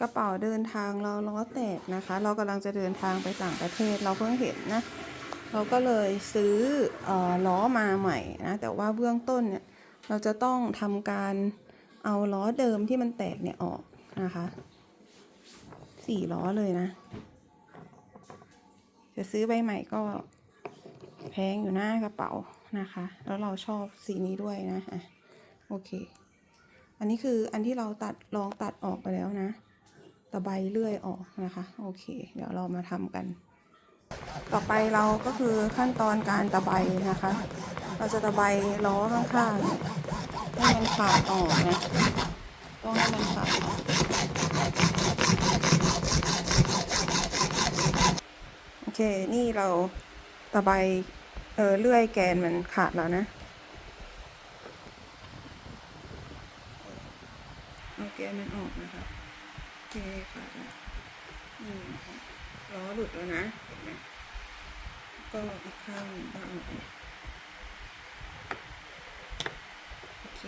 กระเป๋าเดินทางเราล้อแตกนะคะ เรากำลังจะเดินทางไปต่างประเทศเราเพิ่งเห็นนะ เราก็เลยซื้อเออล้อมาใหม่นะแต่ว่าเบื้องต้นเนี่ยเราจะต้องทำการเอาล้อเดิมที่มันแตกเนี่ยออกนะคะสี่ล้อเลยนะ จะซื้อใบใหม่ก็แพงอยู่หน้ากระเป๋านะคะ แล้วเราชอบสีนี้ด้วยนะอะโอเค อันนี้คืออันที่เราตัดลองตัดออกไปแล้วนะ ตะไบเลื่อยออกนะคะ โอเค เดี๋ยวเรามาทำกัน ต่อไปเราก็คือขั้นตอนการตะไบนะคะ เราจะตะไบล้อข้างๆให้มันขาดออกนะต้องให้มันขาดออกโอเค นี่เราตะไบเออเลื่อยแกนมันขาดแล้วนะเอาแกนมันออกนะคะ เคขาดแล้วนี่นะคะล้อหลุดแล้วนะเห็นไหมก็อีกข้างหนึ่งก็เอาออกโอเค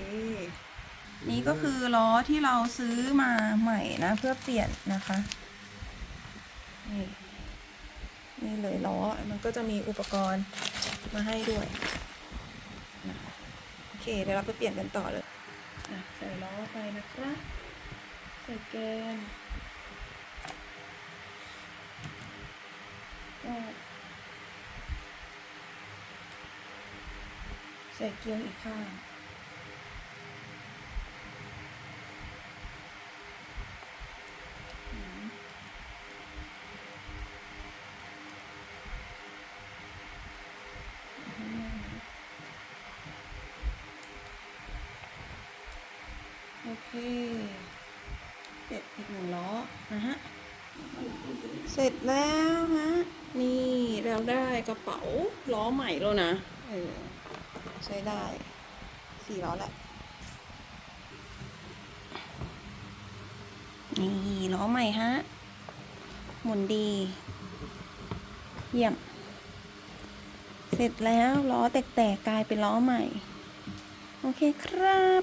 นี่ก็คือล้อที่เราซื้อมาใหม่นะ เพื่อเปลี่ยนนะคะ นี่นี่เลยล้อ มันก็จะมีอุปกรณ์มาให้ด้วยโอเค เดี๋ยวเราไปเปลี่ยนกันต่อเลย อะ ใส่ล้อไปนะครับ ใส่แกนก็ใส่เกียร์อีกข้างโอเค ฮะ เสร็จแล้วฮะ นี่เราได้กระเป๋าล้อใหม่แล้วนะ เออ ใช้ได้สี่ล้อแหละ นี่ล้อใหม่ฮะ หมุนดี เยี่ยม เสร็จแล้วล้อแตกๆกลายเป็นล้อใหม่ โอเคครับ